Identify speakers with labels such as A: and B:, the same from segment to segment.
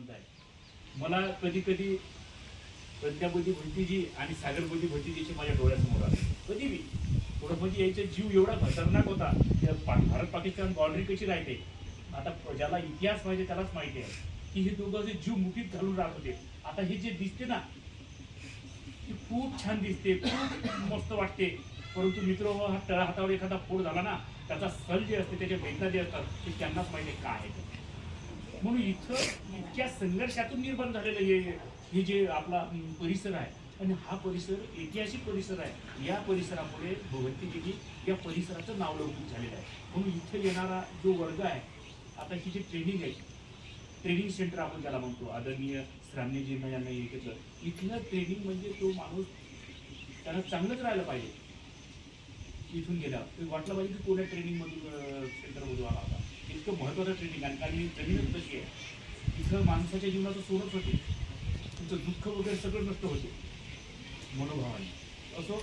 A: संबंध आहे मला कधी कधी प्रज्ञाबोधी भंतीजी आणि सागरबोधी भंतीजीचे माझ्या डोळ्यासमोर आले. कधी मी थोडं म्हणजे याचा जीव एवढा खतरनाक होता पा- भारत पाकिस्तान बॉर्डरी कशी राहते? आता ज्याला इतिहास माहिती त्यालाच माहिती आहे की हे दोघं जे जीव मुठीत घालून राहत होते. आता हे जे दिसते ना ते खूप छान दिसते खूप मस्त वाटते. परंतु मित्र हा तळा हातावर एखादा फोड झाला ना त्याचा सल जे असते त्याच्या वेदना जे असतात ते त्यांनाच माहिती काय आहे. म्हणून इथं इतक्या संघर्षातून निर्माण झालेलं हे हे जे आपला परिसर आहे आणि हा परिसर ऐतिहासिक परिसर आहे. या परिसरामुळे भगवंतीजीनी या परिसराचं नाव लौकिक झालेलं आहे. म्हणून इथं येणारा जो वर्ग आहे आता ही जी ट्रेनिंग आहे ट्रेनिंग सेंटर आपण ज्याला म्हणतो आदरणीय श्रामणीजींना यांना हे घेतलं. इथलं ट्रेनिंग म्हणजे तो माणूस त्याला चांगलंच राहिलं पाहिजे. इथून गेला वाटलं पाहिजे की कोण्या ट्रेनिंगमधून सेंटरमधून आला होता. इतकं महत्वाचं ट्रेनिंग आहे कारण ही जमीनच तशी आहे. इथं माणसाच्या जीवनाचं सोडच होते. तुमचं दुःख वगैरे सगळं नष्ट होते. मनोभावाने. असो.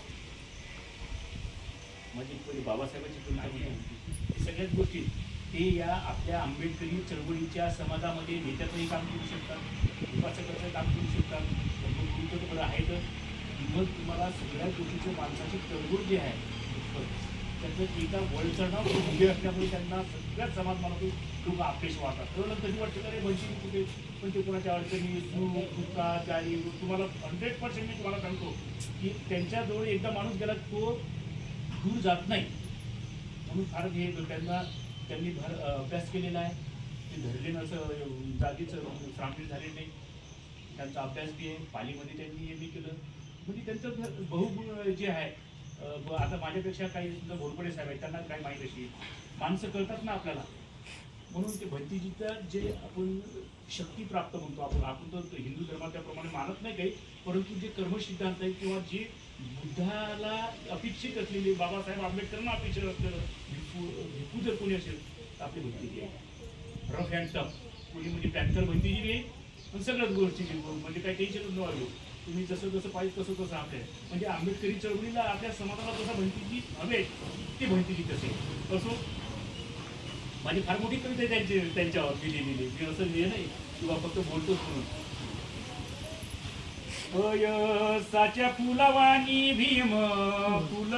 A: माझी पहिले बाबासाहेबांची हे सगळ्याच गोष्टी. ते या आपल्या आंबेडकरी चळवळीच्या समाजामध्ये नेत्याचंही काम करू शकतात. उपासकाचं काम करू शकतात. तुमचं बरं आहे तर मग तुम्हाला सगळ्या गोष्टीचं माणसाची चळवळ जी आहे त्याचं एका नाव उभे असल्यामुळे त्यांना सगळ्याच समाज मानातून लोक अपेक्षा वाटतात कळलं कधी वाटतं का रे कुठे पण ते कोणाच्या अडचणी सुख दुःखा जारी तुम्हाला हंड्रेड पर्सेंट मी तुम्हाला सांगतो की त्यांच्याजवळ एकदा माणूस गेला तो दूर जात नाही. म्हणून फार हे त्यांना त्यांनी भर अभ्यास केलेला आहे. ते धरले असं जागीच श्रामीण झाले नाही. त्यांचा अभ्यास बी आहे. पालीमध्ये त्यांनी हे बी केलं. म्हणजे त्यांचं बहुगुण जे आहे आता माझ्यापेक्षा काही सुद्धा घोरपडे साहेब आहेत त्यांना काय माहीत अशी माणसं कळतात ना आपल्याला. म्हणून ते भंतीजीचा जे आपण शक्ती प्राप्त म्हणतो आपण आपण तर हिंदू धर्माच्याप्रमाणे मानत नाही काही परंतु जे कर्मसिद्धांत आहे किंवा जे बुद्धाला अपेक्षित असलेले बाबासाहेब आंबेडकरांना अपेक्षित असलेलं भिपू भिपू जर कोणी असेल तर आपली भंतीजी आहे. रफ अँड टफ कोणी म्हणजे टँकर भंतीजी नाही पण सगळ्याच गोष्टी म्हणजे काही टेन्शनच न तुम्ही जसं जसं पाहिजे तसं तसं आपले म्हणजे आंबेडकरी चळवळीला आपल्या समाजाला जसं भंतीजी हवे ते भंतीजी तसे असो माझी फार मोठी कविता आहे त्यांची त्यांच्यावर मी लिहिलेली. मी असं लिहिलं नाही किंवा फक्त बोलतोच म्हणून. पयसाच्या फुलावानी भीम फुल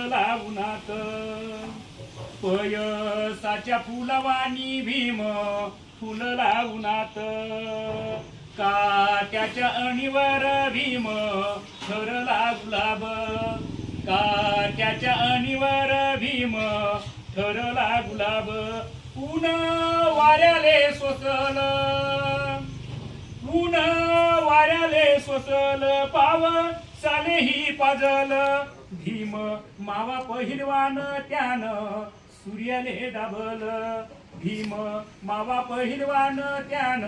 A: उन्हात पयसाच्या फुलावानी भीम फुल उन्हात काट्याच्या अणीवर भीम ठरला गुलाब. काट्याच्या अणीवर भीम ठरला गुलाब. ऊन वाऱ्याले सोसल. ऊन वाऱ्याले सोसल. पाव सालेही पाजल. भीम मावा पहिलवान त्यानं सूर्याले दाबल. भीम मावा पहिलवान त्यान.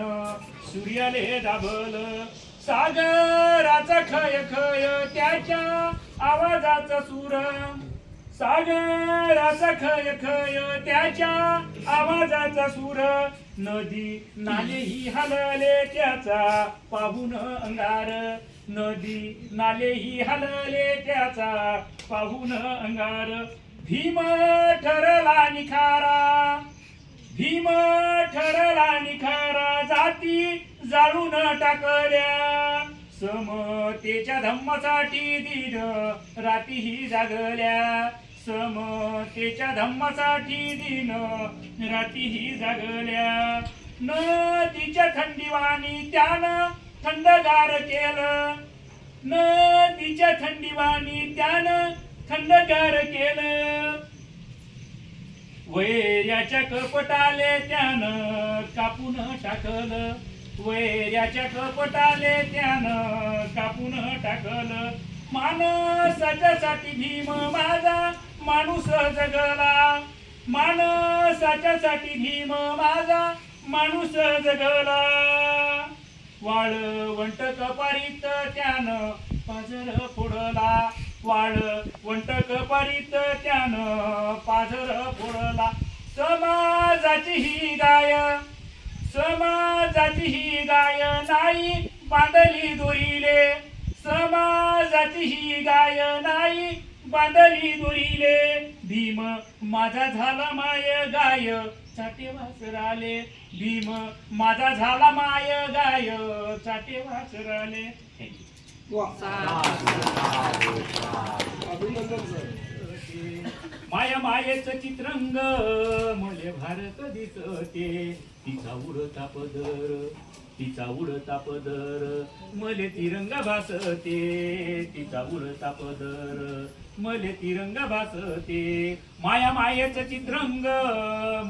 A: सूर्याले दाबल. सागराचा खय खय त्याच्या आवाजाचा सूर. सागराचा खय खय त्याच्या आवाजाचा सूर. नदी नालेही हलले त्याचा पाहून अंगार. नदी नालेही हलले त्याचा पाहून अंगार. भीम ठरला निखारा. भीम ठरला निखारा जाती जाळून टाकल्या. समतेच्या धम्मासाठी दीड रातीही जागल्या. समतेच्या धम्मासाठी दिन रातीही जागल्या. न तिच्या थंडीवाणी त्यानं थंडगार केलं. न तिच्या थंडीवाणी त्यानं खंडकार केलं. वैर्याच्या कपटाले त्यानं कापून टाकलं. वैर्याच्या कपटाले त्यानं कापून टाकलं. माणसाच्यासाठी भीम माझा माणूस जगला. माणसाच्यासाठी भीम माझा माणूस जगला. वाळवंट कपारीत त्यानं पाजर फोडला. वाळ वंटक परीत त्यानं पाझर फोडला समाजाची ही गाय समाजाची ही गाय नाही बांधली दुरीले. समाजाची ही गाय नाही बांधली दुरीले. भीम माझा झाला माय गाय चाटे वासराले. भीम माझा झाला माय गाय चाटे वासराले. थँक्यू माया मायेचं चित्रंग मले भारत दिसते. तिचा उडता पदर तिचा उडता पदर मले तिरंगा भासते. तिचा उडता पदर मले तिरंगा भासते. माया मायेचं चित्रंग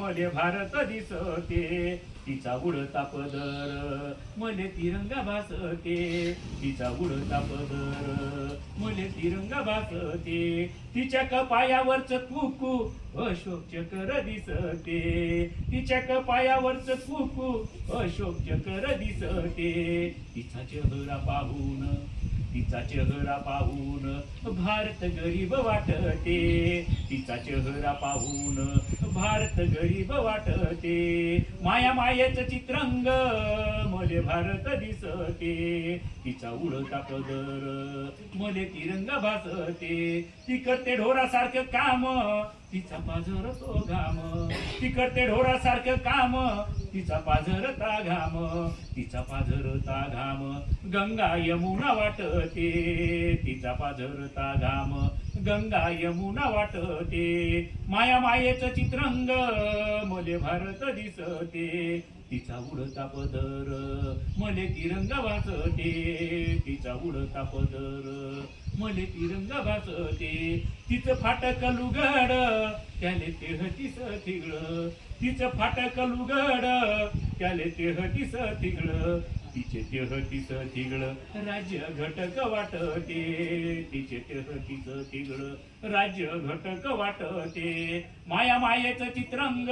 A: मले भारत दिसते. तिचा उडता पदर मले तिरंगा भासते. तिचा उडता पदर मले तिरंगा भासते. तिच्या कपायावरच कुकू अशोक चक्र दिसते. तिच्या कपायावरच कुकू अशोक चक्र दिसते. तिचा चेहरा पाहून तिचा चेहरा पाहून भारत गरीब वाटते. तिचा चेहरा पाहून भारत गरीब वाटते. माया मायेच चित्रंग मले भारत दिसते. तिचा उडता पदर मले तिरंगा भासते. ती करते ढोरासारखं काम तिचा पाजर तो घाम. ती करते ढोरासारखं काम. तिचा पाझरता घाम. तिचा पाझरता घाम. गंगा यमुना वाटते तिचा पाझरता घाम. गंगा यमुना वाटते माया मायेचं चित्रंग मले भारत दिसते. तिचा उडता पदर. मले तिरंगा वाचते तिचा उडता पदर. मले तिरंगा वाचते तिचं फाटक लुगाड. त्याले तेहतीस तिगळ तिचं फाटक लुगाड. त्याले तेहतीस तिगळ तिचे तेहतीस तिगळ राज्य घटक वाटते. तिचे तेहतीस तिगळ राज्य घटक वाटते. माया मायेच चित्रंग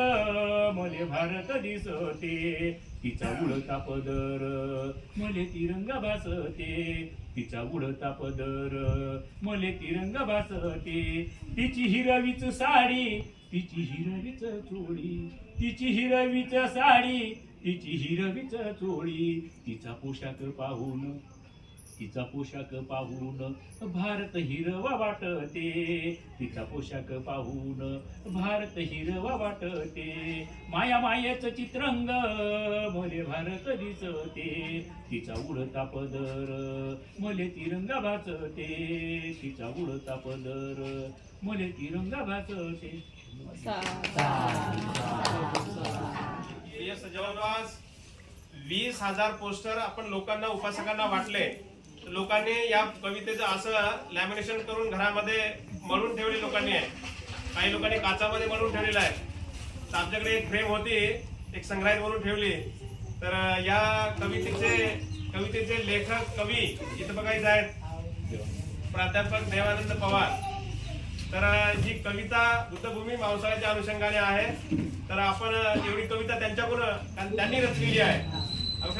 A: मले भारत दिसते. तिचा उडता पदर मले तिरंग भासते. तिचा उडता पदर मले तिरंग भासते. तिची हिरवीच साडी तिची हिरवीच चोळी तिची हिरवीच साडी तिची हिरवीच चोळी तिचा पोशाख पाहून तिचा पोशाख पाहून भारत हिरवा वाटते. तिचा पोशाख पाहून भारत हिरवा वाटते. माया मायाच चित्रंग मले भारत दिसते. तिचा उडता पदर मले तिरंगा भासते तिचा उडता पदर मले तिरंगा भासते
B: प्रिय जवळपास वीस हजार पोस्टर आपण लोकांना उपासकांना वाटले. लोकांनी या कवितेचं असं लॅमिनेशन करून घरामध्ये मळून ठेवले लोकांनी. आहे काही लोकांनी काचामध्ये मळून ठेवलेलं आहे. तर आमच्याकडे एक फ्रेम होती एक संग्रहित म्हणून ठेवली. तर या कवितेचे कवितेचे लेखक कवी इथं बघायचं आहेत. प्राध्यापक देवानंद पवार. तर जी कविता बुद्धभूमी पावसाळ्याच्या अनुषंगाने आहे. तर आपण एवढी कविता त्यांच्याकडून त्यांनी रचलेली आहे.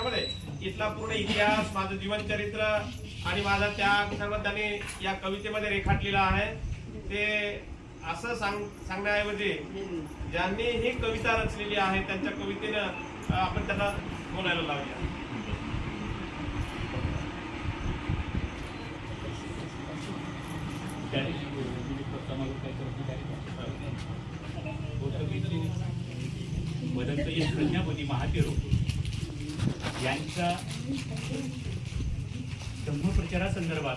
B: अंशामध्ये इथला पूर्ण इतिहास माझं जीवनचरित्र आणि माझा त्याग सर्व त्यांनी या कवितेमध्ये रेखाटलेला आहे. ते असं सांग सांगण्याऐवजी ज्यांनी ही कविता रचलेली आहे त्यांच्या कवितेनं आपण त्यांना बोलायला लावूया.
A: मदत एक महातेरो. यांच्या धम्मप्रचारासंदर्भात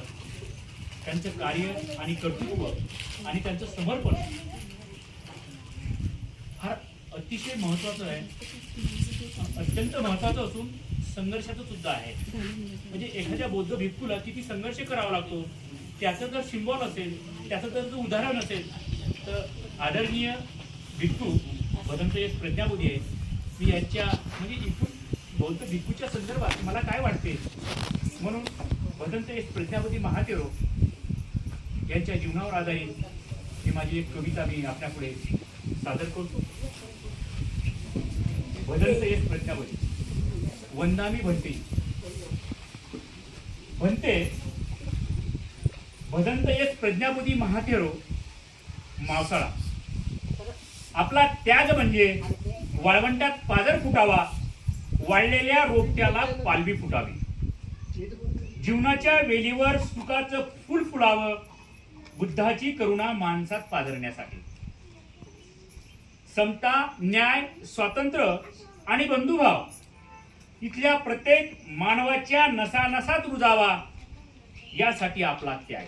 A: त्यांचं कार्य आणि कर्तृत्व आणि त्यांचं समर्पण फार अतिशय महत्वाचं आहे. अत्यंत महत्वाचं असून संघर्षाचं सुद्धा आहे. म्हणजे एखाद्या बौद्ध भिक्खूला किती संघर्ष करावा लागतो त्याचं जर सिम्बॉल असेल त्याचं जर जर उदाहरण असेल तर आदरणीय भिक्खू भदंत एक प्रज्ञाबोधी आहे मी यांच्या म्हणजे इथून बौद्ध भिक्खूच्या संदर्भात मला काय वाटते? म्हणून भदंत एक प्रज्ञाबोधी महातेरो यांच्या जीवनावर आधारित ही माझी एक कविता मी आपल्यापुढे सादर करतो. भदंत एक प्रज्ञापती वंदामी भंते म्हणते. भदंत एक प्रज्ञापती महातेरो मावसाळा. आपला त्याग म्हणजे वाळवंटात पाजर फुटावा वाळलेल्या रोपट्याला पालवी फुटावी. जीवनाच्या वेलीवर सुखाचं फुल फुलावं बुद्धाची करुणा माणसात पाजरण्यासाठी समता न्याय स्वातंत्र्य आणि बंधुभाव इथल्या प्रत्येक मानवाच्या नसानसात रुजावा यासाठी आपला त्याग.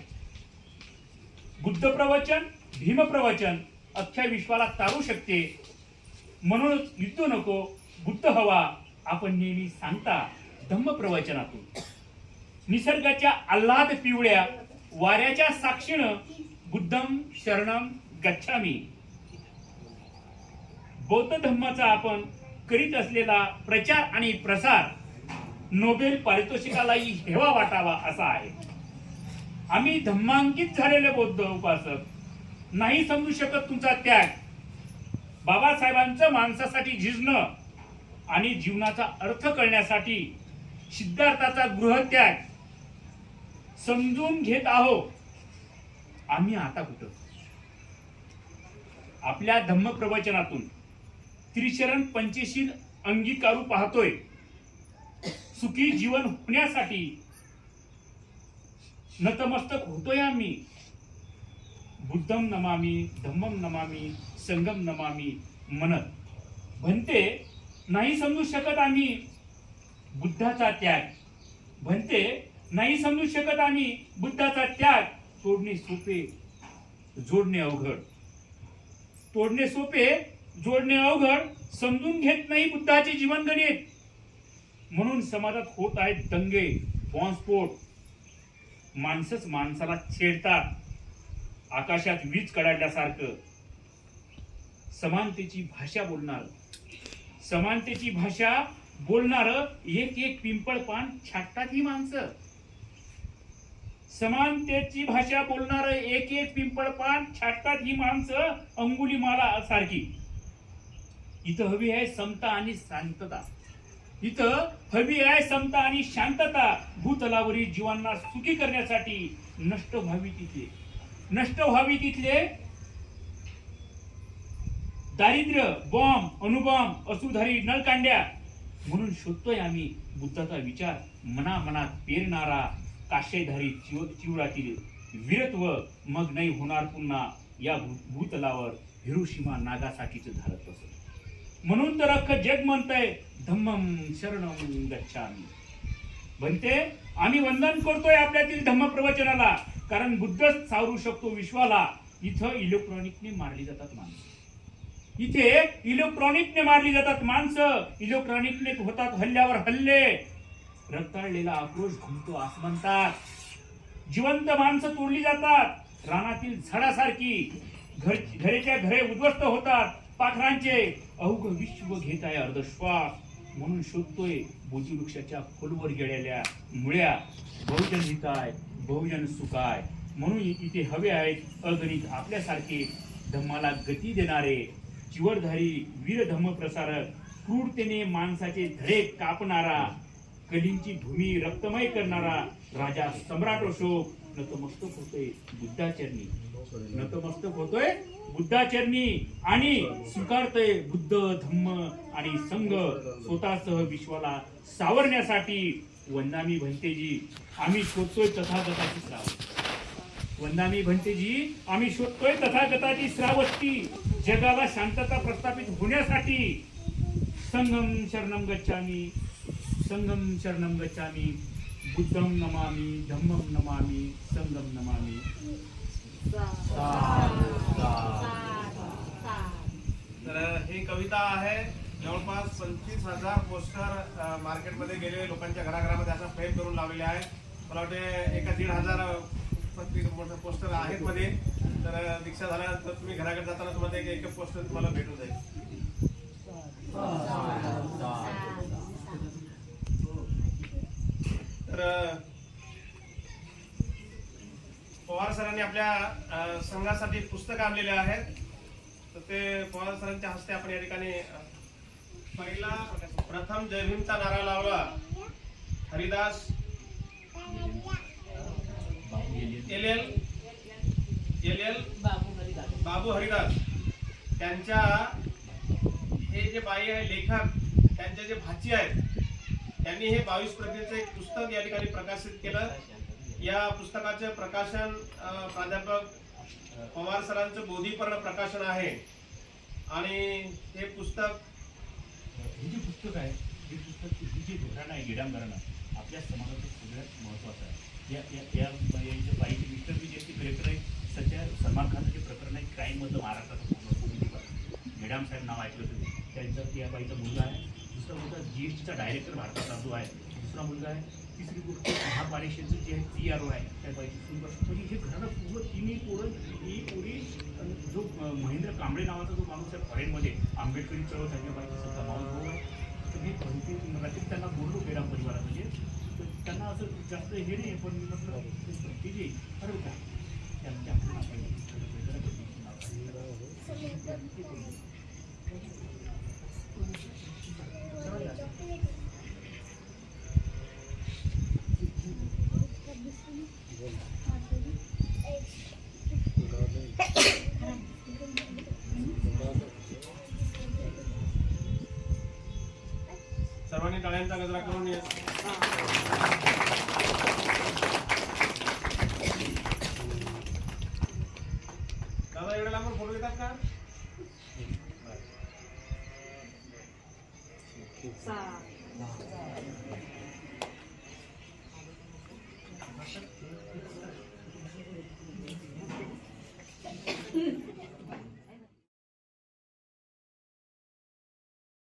A: बुद्ध प्रवचन भीम प्रवचन अख्ख्या विश्वाला तारू शकते. म्हणूनच युद्ध नको बुद्ध हवा आपण नेहमी सांगता धम्म प्रवचनातून निसर्गाच्या आल्हाद पिवळ्या वाऱ्याच्या साक्षीनं बुद्धम शरणम गच्छामी. बौद्ध धम्माचा आपण करीत असलेला प्रचार आणि प्रसार नोबेल पारितोषिकालाही हेवा वाटावा असा आहे. आम्ही धम्मांकित झालेले बौद्ध उपासक नाही समजू शकत तुमचा त्याग. बाबासाहेबांचं माणसासाठी झिजणं आणि जीवनाचा अर्थ कळण्यासाठी सिद्धार्थाचा गृहत्याग समजून घेत आहो आम्ही आता कुठं? आपल्या धम्म प्रवचनातून त्रिशरण पंचशील अंगीकारू पाहतोय. सुखी जीवन होण्यासाठी नतमस्तक होतोय आम्ही. बुद्धम नमामी धम्मम नमामी संगम नमामी म्हणत म्हणते नाही समजू शकत आम्ही बुद्धाचा त्याग. म्हणते नाही समजू शकत आम्ही बुद्धाचा त्याग. तोडणे सोपे जोडणे अवघड. तोडणे सोपे जोडणे अवघड समजून घेत नाही बुद्धाचे जीवन गणित. म्हणून समाजात होत आहेत दंगे बॉम्बस्फोट. माणसंच माणसाला छेडतात. आकाशात वीज कडाडल्यासारखं. समानतेची भाषा बोलणार. समानतेची भाषा बोलणार एक एक पिंपळ पान छाटतात ही माणसं. समानतेची भाषा बोलणार एक एक पिंपळ पान छाटतात ही माणसं अंगुली माला सारखी. इथं हवी आहे समता आणि शांतता. इथं हवी आहे समता आणि शांतता भूतलावरील जीवांना सुखी करण्यासाठी नष्ट व्हावी तिथले. नष्ट व्हावी तिथले दारिद्र्य बॉम्ब अणुबॉम्ब असूधारी नळकांड्या. म्हणून शोधतोय आम्ही बुद्धाचा विचार. मनामनात पेरणारा काशयधारी चिव चिवरातील वीरत्व मग नाही होणार पुन्हा या भू- भूतलावर हिरोशिमा नागासाकीचं झालं तसं म्हणून तर अख्खं जग म्हणतंय धम्मम शरणम गच्छामी. म्हणते आम्ही वंदन करतोय आपल्यातील धम्म प्रवचनाला कारण बुद्धच सावरू शकतो विश्वाला. इथं इलेक्ट्रॉनिकने मारली जातात माणसं. इथे इलेक्ट्रॉनिकने मारली जातात माणसं. इलेक्ट्रॉनिकने होतात हल्ल्यावर हल्ले. रक्ताळलेला आक्रोश घुमतो आसमंतात जिवंत माणसं तोडली जातात. रानातील झाडासारखी. घर घरेच्या घरे उद्ध्वस्त होतात. पाखरांचे अवघ विश्व घेत आहे अर्धश्वास. म्हणून शोधतोय बोजी वृक्षाच्या खोलवर गेलेल्या मुळ्या बहुजन हिताय बहुजन सुखाय म्हणून इथे हवे आहेत अगणित आपल्यासारखे धम्माला गती देणारे चिवरधारी वीरधम्म प्रसारक क्रूरतेने माणसाचे धडे कापणारा कलींची भूमी रक्तमय करणारा राजा सम्राट अशोक. नतमस्तक होतोय बुद्धाचरणी. नतमस्तक होतोय बुद्धाचरणी आणि स्वीकारतोय बुद्ध धम्म आणि संघ स्वतःसह विश्वाला सावरण्यासाठी वंदामी भंतेजी आम्ही शोधतोय तथागताची श्राव वंदामी भंतेजी आम्ही शोधतोय तथागताची श्रावस्ती. जगाला शांतता प्रस्थापित होण्यासाठी संगम शरणम गच्छामी संगम शरणम गच्छामी बुद्धम नमामी धम्मम नमामी संगम नमामी।
B: तर ही कविता आहे जवळपास पंचवीस हजार पोस्टर मार्केटमध्ये गेलेले लोकांच्या घराघरामध्ये असं फ्रेम करून लावलेले आहे मला वाटते एका दीड हजार पोस्टर आहेत मध्ये. तर दीक्षा झाल्यानंतर तुम्ही घराकडे जाताना तुम्हाला एक एक पोस्टर तुम्हाला भेटून जाईल. तर पवार सरांनी आपल्या संघासाठी पुस्तकं आणलेले आहेत. तर ते पवार सरांच्या हस्ते आपण या ठिकाणी पहिला प्रथम जय भीमचा नारा लावला. Haridas L L L L Babu Haridas. त्यांच्या हे जे बाई आहे लेखक त्यांचे जे भाची आहेत त्यांनी हे बावीस प्रतीचं एक पुस्तक या ठिकाणी प्रकाशित केलं. या पुस्तकाचे प्रकाशन प्राध्यापक पवार सरांचं बोधीपर्ण प्रकाशन आहे. आणि हे पुस्तक
A: हे जे पुस्तक आहे हे पुस्तक ही जे घराणं आहे गेडाम घराणं आपल्या समाजाचं सगळ्यात महत्त्वाचं आहे. या या बाईचे मिस्टर बी जे कलेक्टर आहे सध्या सलमान खानचं जे प्रकरण आहे क्राईममधलं महाराष्ट्राचं पूर्ण साहेब नाव ऐकलं तुम्ही त्यांचा या बाईचा मुलगा आहे. दुसरा मुलगा जी डायरेक्टर भारताचा जो आहे दुसरा मुलगा आहे. तिसरी गोष्ट महापालिकेचं जे आहे पी आर ओ आहे त्या बाईची सून म्हणजे हे घराला पूर्ण तिन्ही पोरं ही पोरी जो महेंद्र कांबळे नावाचा जो माणूस आहे फॉरेनमध्ये आंबेडकरी चळवळ त्यांच्या बाईचा सध्या माऊस भाऊ आहे. तर हे बहुतेक मराठीत त्यांना बोललो गेडाम परिवारात म्हणजे तर त्यांना असं जास्त हे नाही पण मी म्हटलं ते जे
B: सर्वांनी टाळ्यांचा गजरा करून ये. ับสาม